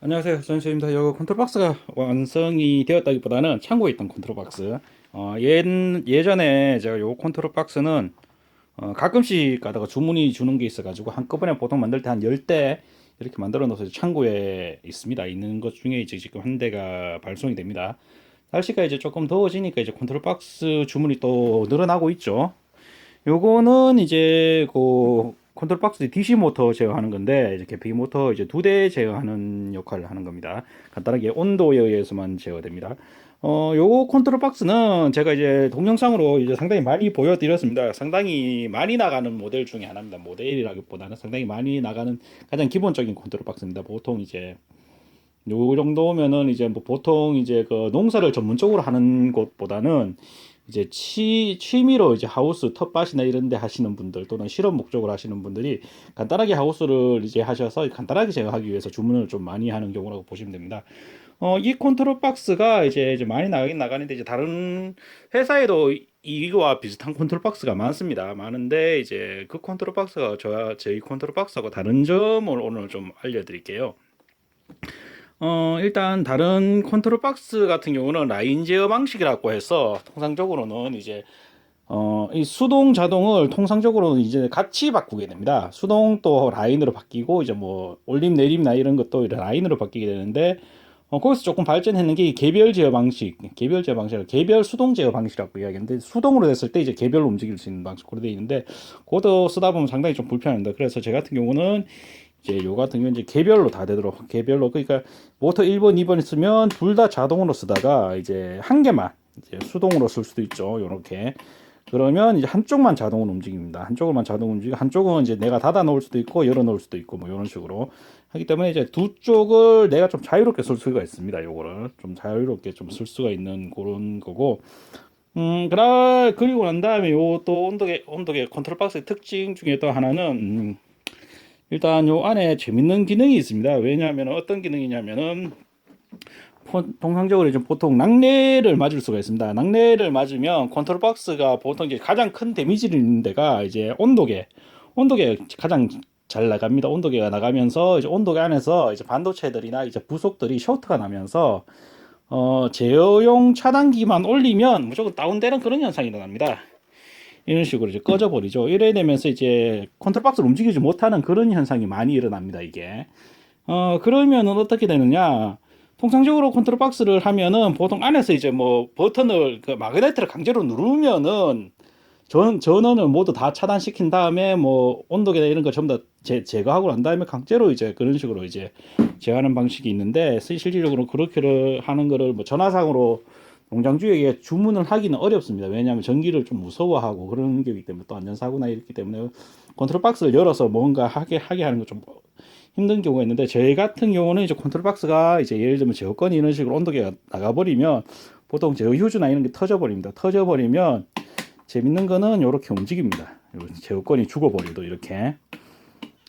안녕하세요. 전수입니다. 요 컨트롤박스가 완성이 되었다기보다는 창고에 있던 컨트롤박스. 어, 예, 예전에 제가 요 컨트롤박스는 어, 가끔씩 가다가 주문이 주는 게 있어 가지고 한꺼번에 보통 만들 때 한 10대 이렇게 만들어 놓아서 창고에 있습니다. 있는 것 중에 이제 지금 한 대가 발송이 됩니다. 날씨가 이제 조금 더워지니까 이제 컨트롤박스 주문이 또 늘어나고 있죠. 요거는 이제 그 컨트롤 박스 DC 모터 제어하는 건데 이제 개폐기 모터 이제 두 대 제어하는 역할을 하는 겁니다. 간단하게 온도에 의해서만 제어됩니다. 어, 요 컨트롤 박스는 제가 이제 동영상으로 이제 상당히 많이 보여드렸습니다. 상당히 많이 나가는 모델 중에 하나입니다. 모델이라기보다는 상당히 많이 나가는 가장 기본적인 컨트롤 박스입니다. 보통 이제 요 정도면은 이제 뭐 보통 이제 그 농사를 전문적으로 하는 곳보다는 이제 취, 취미로 이제 하우스 텃밭이나 이런 데 하시는 분들 또는 실험 목적으로 하시는 분들이 간단하게 하우스를 이제 하셔서 간단하게 제어하기 위해서 주문을 좀 많이 하는 경우라고 보시면 됩니다. 어, 이 컨트롤 박스가 이제, 이제 많이 나가긴 나가는데 이제 다른 회사에도 이거와 비슷한 컨트롤 박스가 많습니다. 많은데 이제 그 컨트롤 박스가 저, 저희 컨트롤 박스하고 다른 점을 오늘 좀 알려드릴게요. 어, 일단 다른 컨트롤 박스 같은 경우는 라인 제어 방식이라고 해서 통상적으로는 이제 어, 이 수동 자동을 통상적으로는 이제 같이 바꾸게 됩니다. 수동 또 라인으로 바뀌고 이제 뭐 올림 내림이나 이런 것도 라인으로 바뀌게 되는데 어, 거기서 조금 발전했는 게 개별 제어 방식, 개별 제어 방식, 개별 수동 제어 방식이라고 이야기하는데 수동으로 됐을 때 이제 개별로 움직일 수 있는 방식으로 되어 있는데 그것도 쓰다 보면 상당히 좀 불편합니다. 그래서 제 같은 경우는 이제 요 같은 경우는 이제 개별로 다 되도록 개별로 그러니까 모터 1번, 2번 있으면 둘 다 자동으로 쓰다가 이제 한 개만 이제 수동으로 쓸 수도 있죠. 요렇게. 그러면 이제 한쪽만 자동으로 움직입니다. 한쪽만 자동 움직이고 한쪽은 이제 내가 닫아 놓을 수도 있고 열어 놓을 수도 있고 뭐 이런 식으로 하기 때문에 이제 두 쪽을 내가 좀 자유롭게 쓸 수가 있습니다. 요거를 좀 자유롭게 좀 쓸 수가 있는 그런 거고 음, 그라 그리고 난 다음에 요 또 온도계 온도계 컨트롤 박스의 특징 중에 또 하나는 음, 일단 요 안에 재밌는 기능이 있습니다. 왜냐하면 어떤 기능이냐면은 통상적으로 이제 보통 낙뢰를 맞을 수가 있습니다. 낙뢰를 맞으면 컨트롤 박스가 보통 이제 가장 큰 데미지를 입는 데가 이제 온도계, 온도계 가장 잘 나갑니다. 온도계가 나가면서 이제 온도계 안에서 이제 반도체들이나 이제 부속들이 쇼트가 나면서 어, 제어용 차단기만 올리면 무조건 다운되는 그런 현상이 일어납니다. 이런 식으로 이제 꺼져버리죠. 이래 되면서 이제 컨트롤 박스를 움직이지 못하는 그런 현상이 많이 일어납니다. 이게. 어, 그러면은 어떻게 되느냐. 통상적으로 컨트롤 박스를 하면은 보통 안에서 이제 뭐 버튼을 그 마그네트를 강제로 누르면은 전, 전원을 모두 다 차단시킨 다음에 뭐 온도계나 이런 거 전부 다 제, 제거하고 난 다음에 강제로 이제 그런 식으로 이제 제어하는 방식이 있는데 실질적으로 그렇게 하는 거를 뭐 전화상으로 농장주에게 주문을 하기는 어렵습니다. 왜냐하면 전기를 좀 무서워하고 그런 게 있기 때문에 또 안전사고나 이렇기 때문에 컨트롤 박스를 열어서 뭔가 하게 하게 하는 거 좀 힘든 경우가 있는데 저희 같은 경우는 이제 컨트롤 박스가 이제 예를 들면 제어권이 이런 식으로 온도계가 나가버리면 보통 제어 휴즈나 이런 게 터져버립니다. 터져버리면 재밌는 거는 이렇게 움직입니다. 제어권이 죽어버려도 이렇게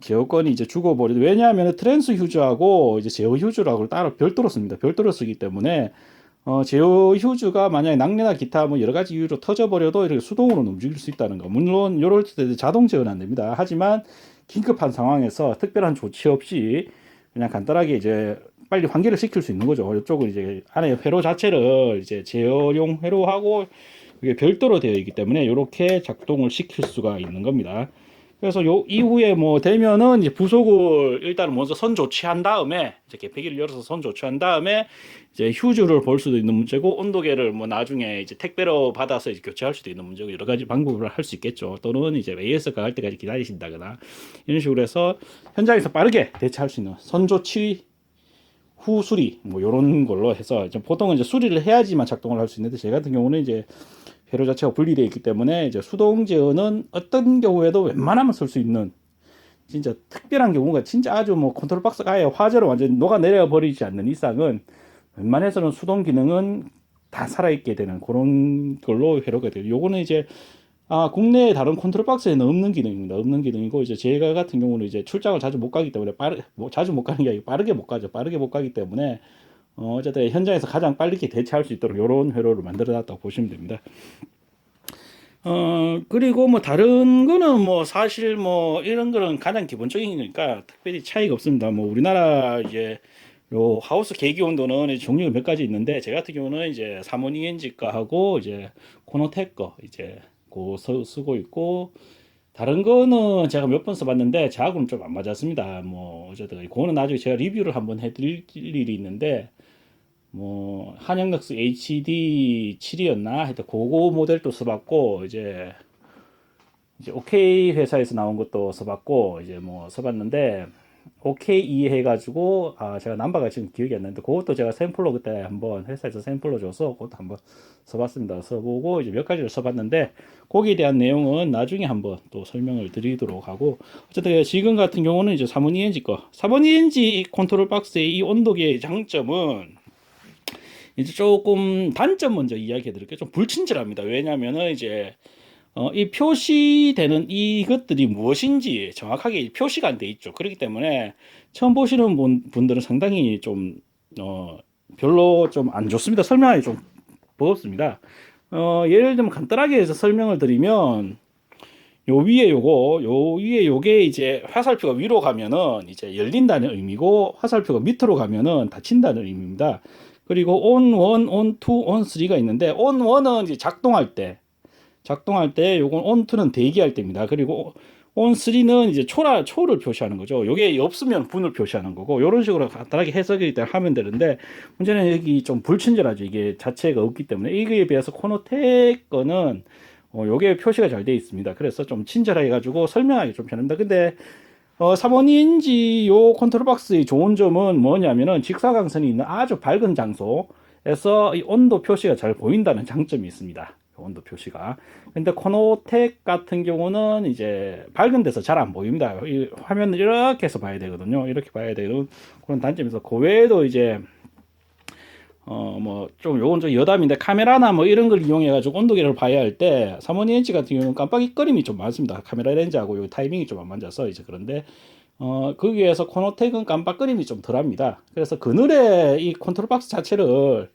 제어권이 이제 죽어버려도 왜냐하면 트랜스 휴즈하고 이제 제어 휴즈라고 따로 별도로 씁니다. 별도로 쓰기 때문에 어, 제어 휴즈가 만약에 낙뢰나 기타 뭐 여러 가지 이유로 터져버려도 이렇게 수동으로 움직일 수 있다는 거. 물론 이럴 때 자동 제어는 안 됩니다. 하지만 긴급한 상황에서 특별한 조치 없이 그냥 간단하게 이제 빨리 환기를 시킬 수 있는 거죠. 이쪽은 이제 안에 회로 자체를 이제 제어용 회로하고 이게 별도로 되어 있기 때문에 이렇게 작동을 시킬 수가 있는 겁니다. 그래서 요 이후에 뭐 되면은 이제 부속을 일단 먼저 선 조치한 다음에 이제 개폐기를 열어서 선 조치한 다음에 이제 휴즈를 볼 수도 있는 문제고 온도계를 뭐 나중에 이제 택배로 받아서 이제 교체할 수도 있는 문제고 여러 가지 방법을 할 수 있겠죠. 또는 이제 AS가 갈 때까지 기다리신다거나 이런 식으로 해서 현장에서 빠르게 대처할 수 있는 선 조치 후 수리 뭐 이런 걸로 해서 보통은 이제 수리를 해야지만 작동을 할 수 있는데 제 같은 경우는 이제 회로 자체가 분리되어 있기 때문에 이제 수동 제어는 어떤 경우에도 웬만하면 쓸 수 있는 진짜 특별한 경우가 진짜 아주 뭐 컨트롤 박스가 아예 화재로 완전 녹아내려 버리지 않는 이상은 웬만해서는 수동 기능은 다 살아있게 되는 그런 걸로 회로가 돼요. 요거는 이제 아, 국내에 다른 컨트롤 박스에는 없는 기능입니다. 없는 기능이고 이제 제가 같은 경우는 이제 출장을 자주 못 가기 때문에 빠르 뭐 자주 못 가는 게 아니고 빠르게 못 가죠. 빠르게 못 가기 때문에 어, 어쨌든 현장에서 가장 빨리 대처할 수 있도록 이런 회로를 만들어 놨다고 보시면 됩니다. 어, 그리고 뭐 다른 거는 뭐 사실 뭐 이런 거는 가장 기본적이니까 특별히 차이가 없습니다. 뭐 우리나라 이제 요 하우스 계기 온도는 종류가 몇 가지 있는데 제 같은 경우는 이제 사모니엔지 거하고 이제 코노텍 거 이제 고 서- 쓰고 있고 다른 거는 제가 몇 번 써봤는데 저하고는 좀 안 맞았습니다. 뭐 어쨌든 그거는 나중에 제가 리뷰를 한번 해드릴 일이 있는데 뭐 한영락스 HD 7이었나 하여튼 그거 모델도 써봤고 이제 이제 OK 회사에서 나온 것도 써봤고 이제 뭐 써봤는데 OK 해가지고 아 제가 남바가 지금 기억이 안 나는데 그것도 제가 샘플로 그때 한번 회사에서 샘플로 줘서 그것도 한번 써봤습니다. 써보고 이제 몇 가지를 써봤는데 거기에 대한 내용은 나중에 한번 또 설명을 드리도록 하고 어쨌든 지금 같은 경우는 이제 사모니엔지 거 사모니엔지 컨트롤 박스의 이 온도계의 장점은 이제 조금 단점 먼저 이야기해 드릴게요. 좀 불친절합니다. 왜냐면은 이제 어, 이 표시되는 이것들이 무엇인지 정확하게 표시가 안 돼 있죠. 그렇기 때문에 처음 보시는 분, 분들은 상당히 좀, 어, 별로 좀 안 좋습니다. 설명하기 좀 버겁습니다. 어, 예를 들면 간단하게 해서 설명을 드리면, 요 위에 요거, 요 위에 요게 이제 화살표가 위로 가면은 이제 열린다는 의미고, 화살표가 밑으로 가면은 닫힌다는 의미입니다. 그리고 on 1, on 2, on 3가 있는데, on 1은 이제 작동할 때, 작동할 때 요건 on2는 대기할 때입니다. 그리고 on3는 이제 초라 초를 표시하는 거죠. 요게 없으면 분을 표시하는 거고 요런 식으로 간단하게 해석이 일단 하면 되는데 문제는 여기 좀 불친절하죠. 이게 자체가 없기 때문에 이거에 비해서 코노텍 거는 어 요게 표시가 잘 되어 있습니다. 그래서 좀 친절하게 가지고 설명하기 좀 편합니다. 근데 어, 사모니인지 요 컨트롤 박스의 좋은 점은 뭐냐면은 직사광선이 있는 아주 밝은 장소에서 이 온도 표시가 잘 보인다는 장점이 있습니다. 온도 표시가. 근데 코노텍 같은 경우는 이제 밝은 데서 잘 안 보입니다. 이 화면을 이렇게 해서 봐야 되거든요. 이렇게 봐야 되는 그런 단점에서 그 외에도 이제 어뭐좀 요건 좀 여담인데 카메라나 뭐 이런 걸 이용해 가지고 온도계를 봐야 할 때 사모니 렌즈 같은 경우는 깜빡이거림이 좀 많습니다. 카메라 렌즈하고 요 타이밍이 좀 안 맞아서 이제 그런데 어 거기에서 코노텍은 깜빡거림이 좀 덜합니다. 그래서 그늘에 이 컨트롤 박스 자체를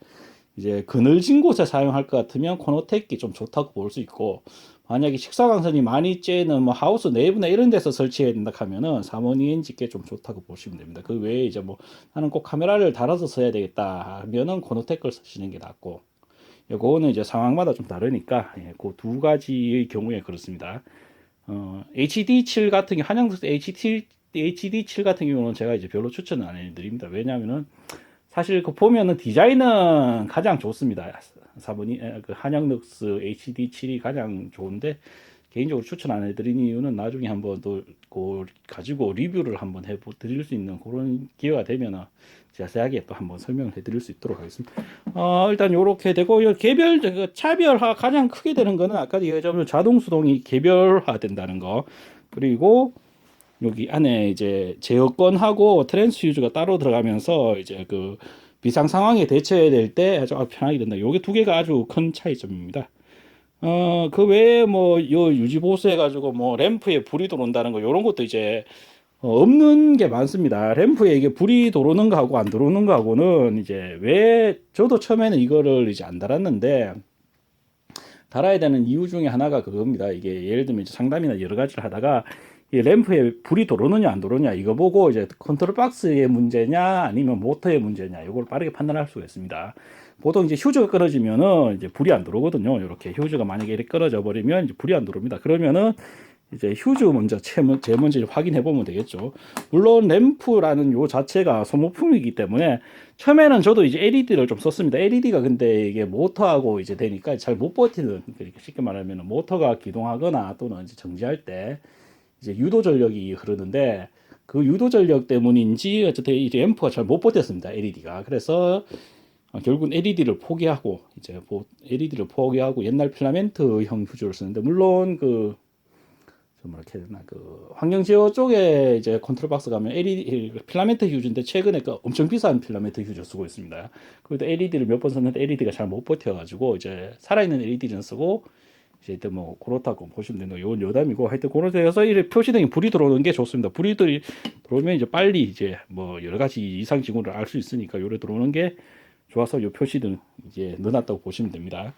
이제 그늘진 곳에 사용할 것 같으면 코노텍이 좀 좋다고 볼 수 있고 만약에 식사광선이 많이 쬐는 뭐 하우스 내부나 이런 데서 설치해야 된다 하면은 사모니엔지께 좀 좋다고 보시면 됩니다. 그 외에 이제 뭐 나는 꼭 카메라를 달아서 써야 되겠다 하면은 코노텍 걸 쓰시는 게 낫고 요거는 이제 상황마다 좀 다르니까 예, 그두 가지의 경우에 그렇습니다. 어, HD7 같은 경우 한양석 HD HD7 같은 경우는 제가 이제 별로 추천을 안 해드립니다. 왜냐하면은 사실 그 보면은 디자인은 가장 좋습니다. 사본이 그 한양넉스 HD7이 가장 좋은데 개인적으로 추천 안 해드린 이유는 나중에 한번 또그 가지고 리뷰를 한번 해 드릴 수 있는 그런 기회가 되면은 자세하게 또 한번 설명을 해드릴 수 있도록 하겠습니다. 어, 일단 요렇게 되고 요 개별 그 차별화 가장 크게 되는 거는 아까 얘기했지만 자동 수동이 개별화 된다는 거 그리고 여기 안에 이제 제어권하고 트랜스 유즈가 따로 들어가면서 이제 그 비상 상황에 대처해야 될 때 아주 편하게 된다. 요게 두 개가 아주 큰 차이점입니다. 어, 그 외에 뭐, 요 유지 보수 해가지고 뭐, 램프에 불이 들어온다는 거, 요런 것도 이제, 어, 없는 게 많습니다. 램프에 이게 불이 들어오는 거하고 안 들어오는 거하고는 이제 왜, 저도 처음에는 이거를 이제 안 달았는데, 달아야 되는 이유 중에 하나가 그겁니다. 이게 예를 들면 이제 상담이나 여러 가지를 하다가, 이 램프에 불이 들어오느냐 안 들어오느냐 이거 보고 이제 컨트롤 박스의 문제냐 아니면 모터의 문제냐 이걸 빠르게 판단할 수가 있습니다. 보통 이제 휴즈가 끊어지면은 이제 불이 안 들어오거든요. 이렇게 휴즈가 만약에 이렇게 끊어져 버리면 이제 불이 안 들어옵니다. 그러면은 이제 휴즈 먼저 제일 먼저 확인해 보면 되겠죠. 물론 램프라는 요 자체가 소모품이기 때문에 처음에는 저도 이제 LED를 좀 썼습니다. LED가 근데 이게 모터하고 이제 되니까 잘 못 버티는 그러니까 쉽게 말하면 모터가 기동하거나 또는 이제 정지할 때 이제 유도 전력이 흐르는데 그 유도 전력 때문인지 어쨌든 이 램프가 잘 못 버텼습니다. LED가. 그래서 어, 결국은 LED를 포기하고 이제 LED를 포기하고 옛날 필라멘트형 휴즈를 쓰는데 물론 그 뭐렇게 되나 그 환경 제어 쪽에 이제 컨트롤 박스 가면 LED 필라멘트 휴즈인데 최근에 그 엄청 비싼 필라멘트 휴즈 쓰고 있습니다. 그래도 LED를 몇 번 썼는데 LED가 잘 못 버텨가지고 이제 살아있는 LED는 쓰고 이제 뭐 그렇다고 보시면 되는 요건 여담이고 하여튼 그런 데서 이 표시등이 불이 들어오는 게 좋습니다. 불이 들어오면 이제 빨리 이제 뭐 여러 가지 이상 징후를 알 수 있으니까 요래 들어오는 게 좋아서 요 표시등 이제 넣어놨다고 보시면 됩니다.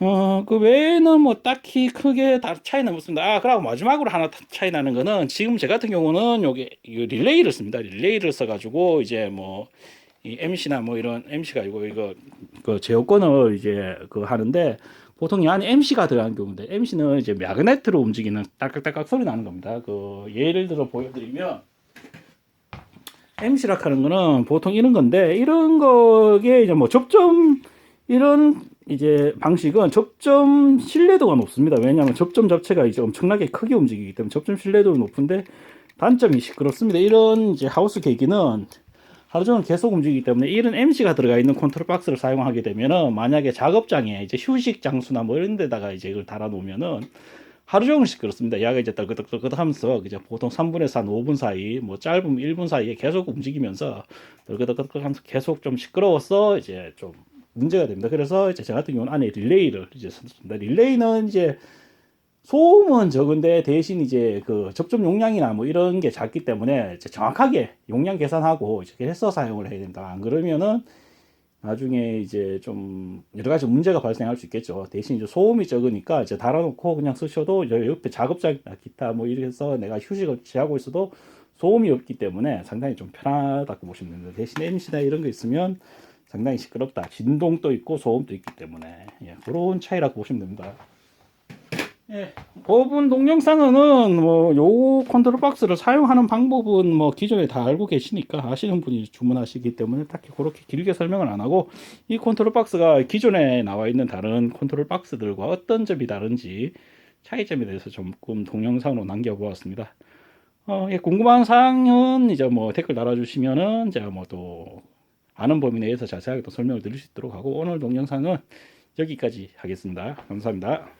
어, 그 외에는 뭐 딱히 크게 다 차이는 없습니다. 아, 그리고 마지막으로 하나 차이 나는 거는 지금 제 같은 경우는 이 릴레이를 씁니다. 릴레이를 써가지고 이제 뭐 이 MC나 뭐 이런 MC가 이거 이거 그 제어권을 이제 그 하는데 보통 이 안에 MC가 들어간 경우인데 MC는 이제 매그네트로 움직이는 딸깍딸깍 소리 나는 겁니다. 그 예를 들어 보여드리면 MC라 하는 거는 보통 이런 건데 이런 거에 이제 뭐 접점 이런 이제 방식은 접점 신뢰도가 높습니다. 왜냐하면 접점 자체가 이제 엄청나게 크게 움직이기 때문에 접점 신뢰도가 높은데 단점이 시끄럽습니다. 이런 이제 하우스 계기는 하루 종일 계속 움직이기 때문에 이런 MC가 들어가 있는 컨트롤 박스를 사용하게 되면은 만약에 작업장에 이제 휴식 장소나 뭐 이런 데다가 이제 이걸 달아 놓으면은 하루 종일 시끄럽습니다. 야가 이제 떨그덕떨그덕 하면서 이제 보통 3분에서 한 5분 사이, 뭐 짧으면 1분 사이에 계속 움직이면서 떨그덕떨그덕 하면서 계속 좀 시끄러워서 이제 좀 문제가 됩니다. 그래서 이제 저 같은 경우는 안에 릴레이를 이제 썼습니다. 릴레이는 이제 소음은 적은데 대신 이제 그 접점 용량이나 뭐 이런 게 작기 때문에 이제 정확하게 용량 계산하고 이렇게 해서 사용을 해야 된다. 안 그러면은 나중에 이제 좀 여러 가지 문제가 발생할 수 있겠죠. 대신 이제 소음이 적으니까 이제 달아놓고 그냥 쓰셔도 옆에 작업장이나 기타 뭐 이렇게 해서 내가 휴식을 취하고 있어도 소음이 없기 때문에 상당히 좀 편하다고 보시면 됩니다. 대신 MC나 이런 거 있으면 상당히 시끄럽다. 진동도 있고 소음도 있기 때문에 예, 그런 차이라고 보시면 됩니다. 예, 부분 동영상은 뭐요 컨트롤 박스를 사용하는 방법은 뭐 기존에 다 알고 계시니까 아시는 분이 주문하시기 때문에 딱히 그렇게 길게 설명을 안 하고 이 컨트롤 박스가 기존에 나와 있는 다른 컨트롤 박스들과 어떤 점이 다른지 차이점에 대해서 조금 동영상으로 남겨보았습니다. 어, 예, 궁금한 사항은 이제 뭐 댓글 달아주시면은 제가 뭐 또 아는 범위 내에서 자세하게 또 설명을 드릴 수 있도록 하고 오늘 동영상은 여기까지 하겠습니다. 감사합니다.